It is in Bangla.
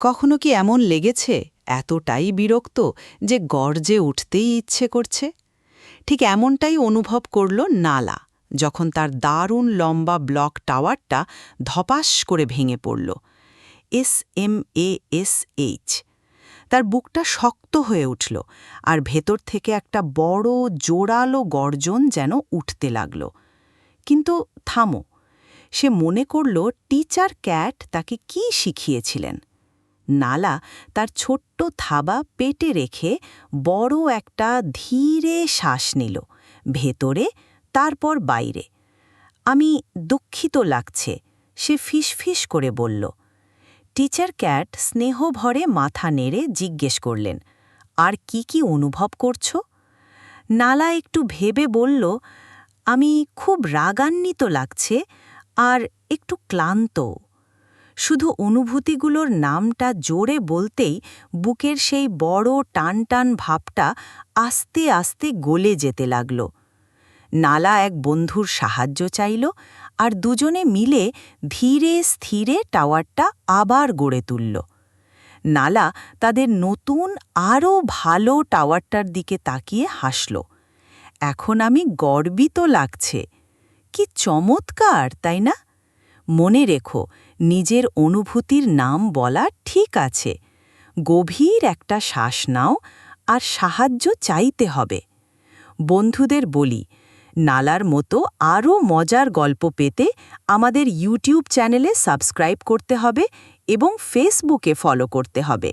কখনো কি এমন লেগেছে, এতটাই বিরক্ত, যে গর্জে উঠতেই ইচ্ছে করছে? ঠিক এমনটাই অনুভব করল নালা, যখন তার দারুণ লম্বা ব্লক টাওয়ারটা ধপাস করে ভেঙে পড়ল। S M A S H. তার বুকটা শক্ত হয়ে উঠল, আর ভেতর থেকে একটা বড়, জোরালো গর্জন যেন উঠতে লাগল। কিন্তু থামো, সে মনে করল, টিচার ক্যাট তাকে কি শিখিয়েছিলেন? নালা তার ছোট্ট থাবা পেটে রেখে বড় একটা ধীরে শ্বাস নিল, ভেতরে, তারপর বাইরে। আমি দুঃখিত লাগছে, সে ফিসফিস করে বলল। টিচার ক্যাট স্নেহভরে মাথা নেড়ে জিজ্ঞেস করলেন, আর কি কি অনুভব করছ? নালা একটু ভেবে বলল, আমি খুব রাগান্বিত লাগছে, আর একটু ক্লান্ত। শুধু অনুভূতিগুলোর নামটা জোরে বলতেই বুকের সেই বড় টান টান ভাবটা আস্তে আস্তে গলে যেতে লাগল। নালা এক বন্ধুর সাহায্য চাইল আর দুজনে মিলে ধীরে স্থিরে টাওয়ারটা আবার গড়ে তুলল। নালা তাদের নতুন আরও ভালো টাওয়ারটার দিকে তাকিয়ে হাসল। এখন আমি গর্বিত লাগছে। কি চমৎকার, তাই না? মনে রেখো নিজের অনুভূতির নাম বলা ঠিক আছে। গভীর একটা শ্বাস নাও আর সাহায্য চাইতে হবে। বন্ধুদের বলি, নালার মতো আরও মজার গল্প পেতে আমাদের ইউটিউব চ্যানেলে সাবস্ক্রাইব করতে হবে এবং ফেসবুকে ফলো করতে হবে।